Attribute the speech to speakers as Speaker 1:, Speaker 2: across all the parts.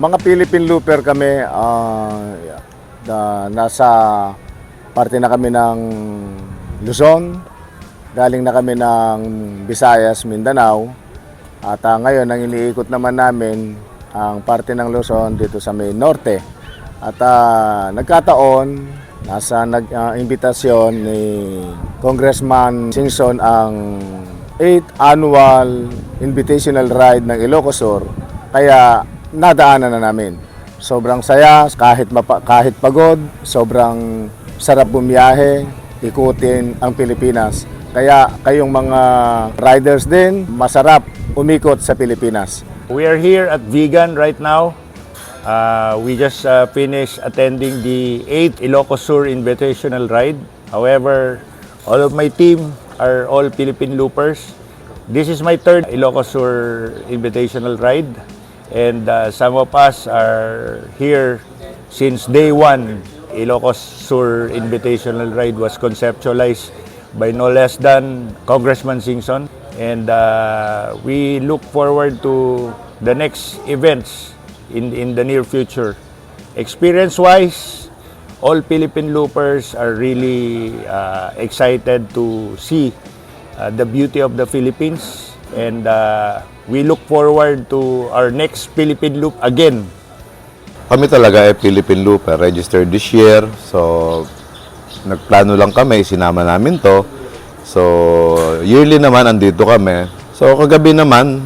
Speaker 1: Mga Philippine Looper kami, ah, na, nasa parte na kami ng Luzon, galing na kami ng Visayas, Mindanao, at ah, ngayon ang iniikot naman namin ang parte ng Luzon dito sa may norte. At ah, nagkataon, nasa nag-imbitasyon ni Congressman Singson ang 8th annual invitational ride ng Ilocos Sur. Kaya nadaanan na namin. Sobrang saya, kahit, mapa, kahit pagod, sobrang sarap bumiyahe, ikutin ang Pilipinas. Kaya kayong mga riders din, masarap umikot sa Pilipinas.
Speaker 2: We are here at Vegan right now. Uh, we just uh, finished attending the 8th Ilocos Sur Invitational Ride. However, all of my team are all Philippine loopers. This is my third Ilocos Sur Invitational Ride. And uh, some of us are here since day one. Ilocos Sur Invitational Ride was conceptualized by no less than Congressman Singson. And uh, we look forward to the next events in, in the near future. Experience-wise, all Philippine loopers are really uh, excited to see uh, the beauty of the Philippines. And uh, we look forward to our next Philippine Loop again
Speaker 3: Kami talaga ay Philippine Looper, registered this year. So, nagplano lang kami, sinama namin to. So, yearly naman andito kami. So, kagabi naman,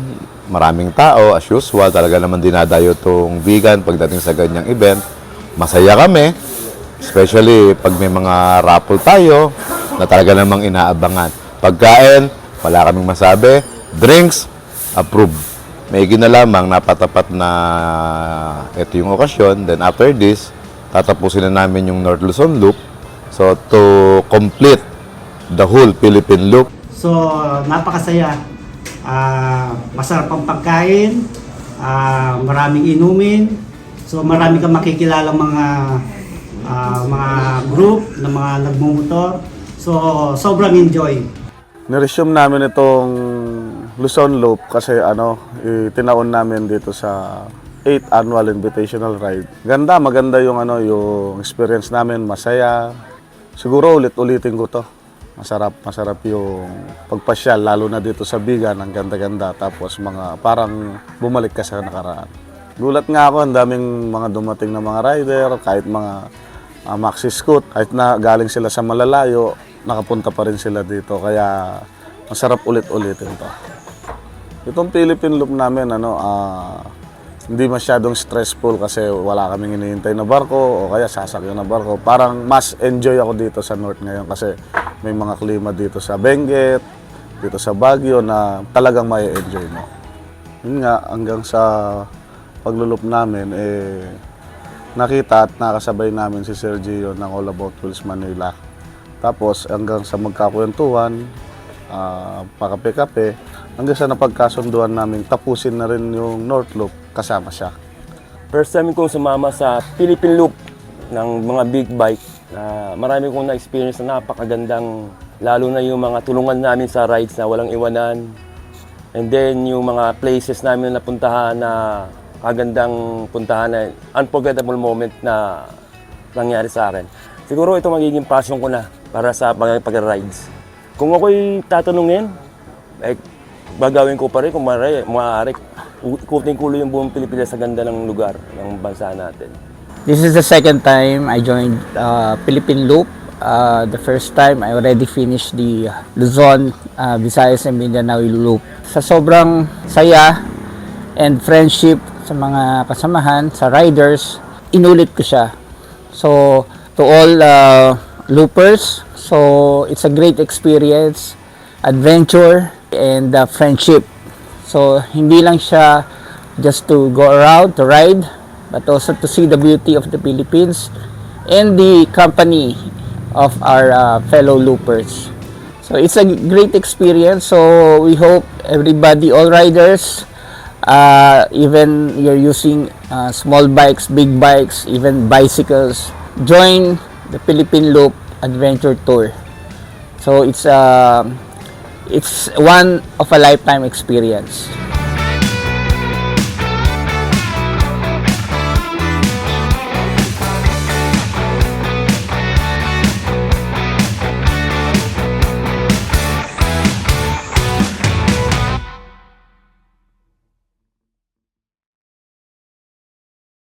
Speaker 3: maraming tao, as usual, talaga naman dinadayo tong vegan pagdating sa ganyang event. Masaya kami, especially pag may mga raffle tayo na talaga namang inaabangan. Pagkain, wala kaming masabi. Drinks, approved. May na lamang napatapat na ito yung okasyon. Then after this, tatapusin na namin yung North Luzon Loop. So to complete the whole Philippine Loop,
Speaker 4: So, napakasaya. Ah, masarap ang pagkain, ah, maraming inumin. So, marami kang makikilala mga ah, mga group na mga nagmumotor. So, sobrang enjoy.
Speaker 1: Niresume namin itong Luzon Loop kasi ano, itinaon namin dito sa 8th annual invitational ride. Ganda, maganda yung ano, yung experience namin, masaya. Siguro ulit-ulitin ko to. Masarap, masarap yung pagpasyal, lalo na dito sa Bigan, ang ganda-ganda. Tapos mga parang bumalik ka sa nakaraan. Gulat nga ako, ang daming mga dumating na mga rider, kahit mga uh, maxi scoot, kahit na galing sila sa malalayo, nakapunta pa rin sila dito. Kaya masarap ulit-ulitin to. Itong Philippine Loop namin, ano, ah, hindi masyadong stressful kasi wala kaming hinihintay na barko o kaya sasakyan na barko. Parang mas enjoy ako dito sa North ngayon kasi may mga klima dito sa Benguet, dito sa Baguio na talagang may enjoy mo. Yun nga, hanggang sa paglulup namin, eh, nakita at nakasabay namin si Sergio ng All About Wheels Manila. Tapos hanggang sa magkakwentuhan, ah, pakape-kape, hanggang sa napagkasunduan namin tapusin na rin yung North Loop kasama siya.
Speaker 5: First time kong sumama sa Philippine Loop ng mga big bike. na marami kong na-experience na napakagandang, lalo na yung mga tulungan namin sa rides na walang iwanan. And then yung mga places namin na napuntahan na kagandang puntahan na unforgettable moment na nangyari sa akin. Siguro ito magiging passion ko na para sa pag-rides. Kung ako'y tatanungin, eh, bagawin ko pa rin kung maaari, maaari ikutin ko yung buong Pilipinas sa ganda ng lugar ng bansa natin.
Speaker 6: This is the second time I joined uh, Philippine Loop. Uh, the first time I already finished the Luzon, uh, Visayas and Mindanao Loop. Sa sobrang saya and friendship sa mga kasamahan, sa riders, inulit ko siya. So, to all uh, loopers, so it's a great experience, adventure, and friendship. So, hindi lang siya just to go around, to ride, but also to see the beauty of the Philippines and the company of our uh, fellow loopers. So, it's a great experience. So, we hope everybody, all riders, uh, even you're using uh, small bikes, big bikes, even bicycles, join the Philippine Loop Adventure Tour. So, it's uh, it's one of a lifetime experience.